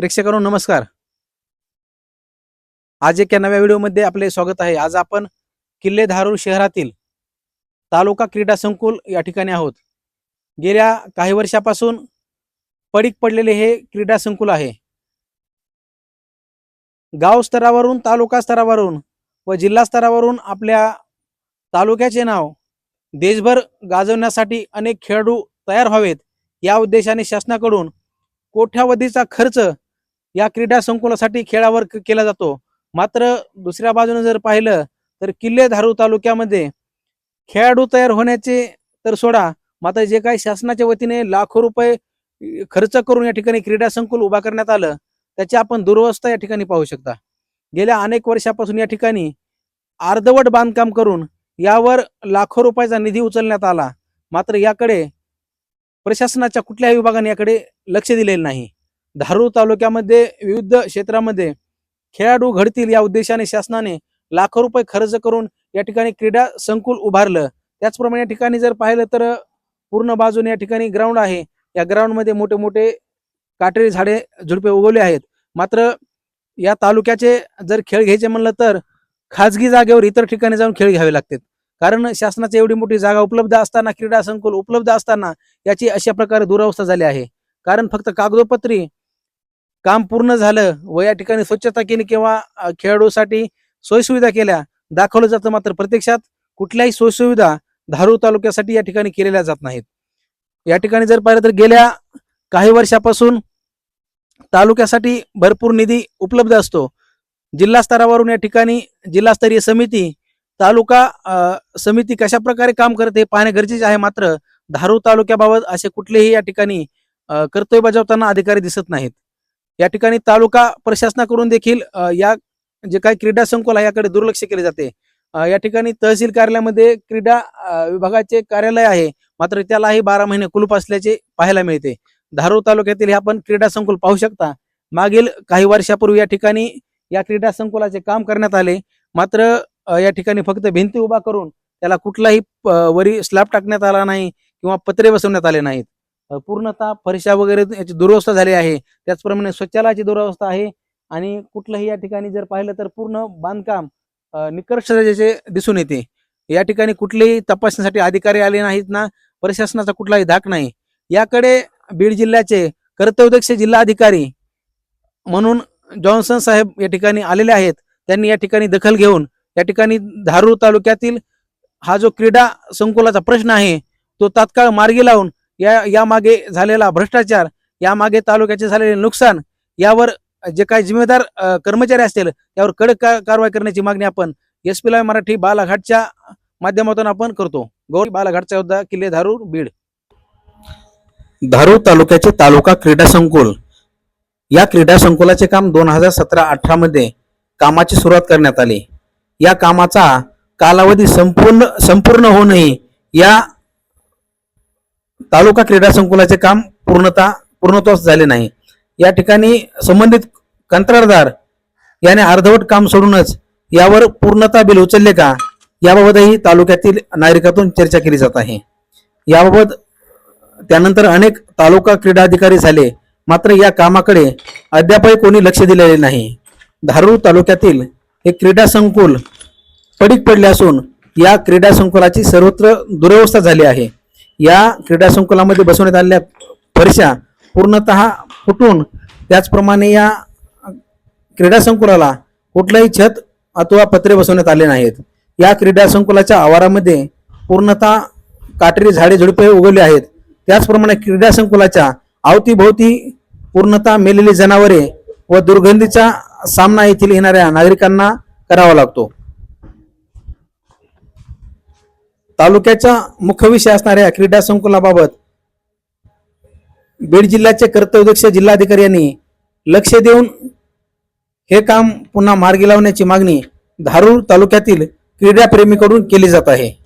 प्रेक्षकांनो नमस्कार. आज एक नव्या व्हिडिओमध्ये आपले स्वागत आहे. आज आपण किल्ले धारूर शहरातील तालुका क्रीडा संकुल या ठिकाणी आहोत. गेल्या काही वर्षापासून पडीक पडलेले हे क्रीडा संकुल आहे. गाव स्तरावरून तालुका स्तरावरून व जिल्हा स्तरावरून आपल्या तालुक्याचे नाव देशभर गाजवण्यासाठी अनेक खेळाडू तयार व्हावेत या उद्देशाने शासनाकडून कोट्यावधीचा खर्च या क्रीडा संकुलासाठी खेळावर केला जातो. मात्र दुसऱ्या बाजूने जर पाहिलं तर किल्ले धारू तालुक्यामध्ये खेळाडू तयार होण्याचे तर सोडा. मात्र जे काही शासनाच्या वतीने लाखो रुपये खर्च करून या ठिकाणी क्रीडा संकुल उभा करण्यात आलं त्याची आपण दुरवस्था या ठिकाणी पाहू शकता. गेल्या अनेक वर्षापासून या ठिकाणी अर्धवट बांधकाम करून यावर लाखो रुपयाचा निधी उचलण्यात आला. मात्र याकडे प्रशासनाच्या कुठल्याही विभागाने याकडे लक्ष दिलेलं नाही. धारूर तालुक्यामध्ये विविध क्षेत्रामध्ये खेळाडू घडतील या उद्देशाने शासनाने लाखो रुपये खर्च करून या ठिकाणी क्रीडा संकुल उभारलं. त्याचप्रमाणे या ठिकाणी जर पाहिलं तर पूर्ण बाजूने या ठिकाणी ग्राउंड आहे. या ग्राउंडमध्ये मोठे मोठे काटेरी झाडे झुडपे उगवले आहेत. मात्र या तालुक्याचे जर खेळ घ्यायचे म्हणलं तर खाजगी जागेवर इतर ठिकाणी जाऊन खेळ घ्यावे लागतात. कारण शासनाची एवढी मोठी जागा उपलब्ध असताना क्रीडा संकुल उपलब्ध असताना याची अशा प्रकारे दुरावस्था झाली आहे. कारण फक्त कागदोपत्री काम पूर्ण झालं व या ठिकाणी स्वच्छता केली किंवा खेळाडूसाठी सोयीसुविधा केल्या दाखवलं जातं मात्र प्रत्यक्षात कुठल्याही सोयीसुविधा धारूर तालुक्यासाठी या ठिकाणी केलेल्या जात नाहीत. या ठिकाणी जर पाहिलं तर गेल्या काही वर्षापासून तालुक्यासाठी भरपूर निधी उपलब्ध असतो. जिल्हा स्तरावरून या ठिकाणी जिल्हास्तरीय समिती तालुका समिती कशा प्रकारे काम करते हे पाहणे गरजेचे आहे मात्र धारूर तालुक्याबाबत असे कुठलेही या ठिकाणी कर्तव्य बजावताना अधिकारी दिसत नाहीत. या ठिकाणी तालुका प्रशासनाकडून देखील या जे काही क्रीडा संकुल आहे याकडे दुर्लक्ष केले जाते. या ठिकाणी तहसील कार्यालयामध्ये क्रीडा विभागाचे कार्यालय आहे. मात्र त्यालाही बारा महिने कुलूप असल्याचे पाहायला मिळते. धारूर तालुक्यातील हे आपण क्रीडा संकुल पाहू शकता. मागील काही वर्षापूर्वी या ठिकाणी या क्रीडा संकुलाचे काम करण्यात आले. मात्र या ठिकाणी फक्त भिंती उभा करून त्याला कुठलाही वरी स्लॅब टाकण्यात आला नाही किंवा पत्रे बसवण्यात आले नाहीत. पूर्णतः फरशा वगैरे याची दुरवस्था झाली आहे. त्याचप्रमाणे स्वच्छालयाची दुरावस्था आहे. आणि कुठलंही या ठिकाणी जर पाहिलं तर पूर्ण बांधकाम अ, निकर्ष दर्जाचे दिसून येते. या ठिकाणी कुठलेही तपासणीसाठी अधिकारी आले नाहीत ना प्रशासनाचा कुठलाही धाक नाही. याकडे बीड जिल्ह्याचे कर्तव्यदक्ष जिल्हाधिकारी म्हणून जॉन्सन साहेब या ठिकाणी आलेले आहेत. त्यांनी या ठिकाणी दखल घेऊन या ठिकाणी धारूर तालुक्यातील हा जो क्रीडा संकुलाचा प्रश्न आहे तो तात्काळ मार्गी लावून या यामागे झालेला भ्रष्टाचार यामागे तालुक्याचे झालेले नुकसान यावर जे काही जिम्मेदार कर्मचारी असतील त्यावर कडक का- कारवाई करण्याची मागणी आपण एस पी लाय मराठी बालाघाटच्या माध्यमातून आपण करतो. गौरी बालाघाटचा योद्धा किल्ले धारूर बीड. धारूर तालुक्याचे तालुका क्रीडा संकुल. या क्रीडा संकुलाचे काम दोन हजार सतरा अठरा मध्ये कामाची सुरुवात करण्यात आली. या कामाचा कालावधी संपूर्ण संपूर्ण होऊनही या तालुका क्रीडा संकुलाचे काम पूर्णता पूर्णत्वास झाले नाही. या ठिकाणी संबंधित कंत्राटदार याने अर्धवट काम सोडूनच यावर पूर्णता बिल उचलले का? याबाबतही तालुक्यातील नागरिकातून चर्चा केली जात आहे. याबाबत त्यानंतर अनेक तालुका क्रीडा अधिकारी झाले. मात्र या कामाकडे अद्यापही कोणी लक्ष दिलेले नाही. धारूर तालुक्यातील हे क्रीडा संकुल पडीक पडले असून या क्रीडा संकुलाची सर्वत्र दुरवस्था झाली आहे. या क्रीडा संकुलामध्ये बसवण्यात आलेल्या फरशा पूर्णतः फुटून त्याचप्रमाणे या क्रीडा संकुलाला कुठलंही छत अथवा पत्रे बसवण्यात आले नाहीत. या क्रीडा संकुलाच्या आवारामध्ये पूर्णतः काटेरी झाडे झुडपे उगवली आहेत. त्याचप्रमाणे क्रीडा संकुलाच्या अवतीभोवती पूर्णतः मेलेली जनावरे व दुर्गंधीचा सामना येथील येणाऱ्या नागरिकांना करावा लागतो. तालुक्याचा मुख्य विषय असणाऱ्या क्रीडा संकुलाबाबत बीड जिल्ह्याचे कर्तव्यदक्ष जिल्हाधिकारी यांनी लक्ष देऊन हे काम पुन्हा मार्गी लावण्याची मागणी धारूर तालुक्यातील क्रीडाप्रेमीकडून केली जात आहे.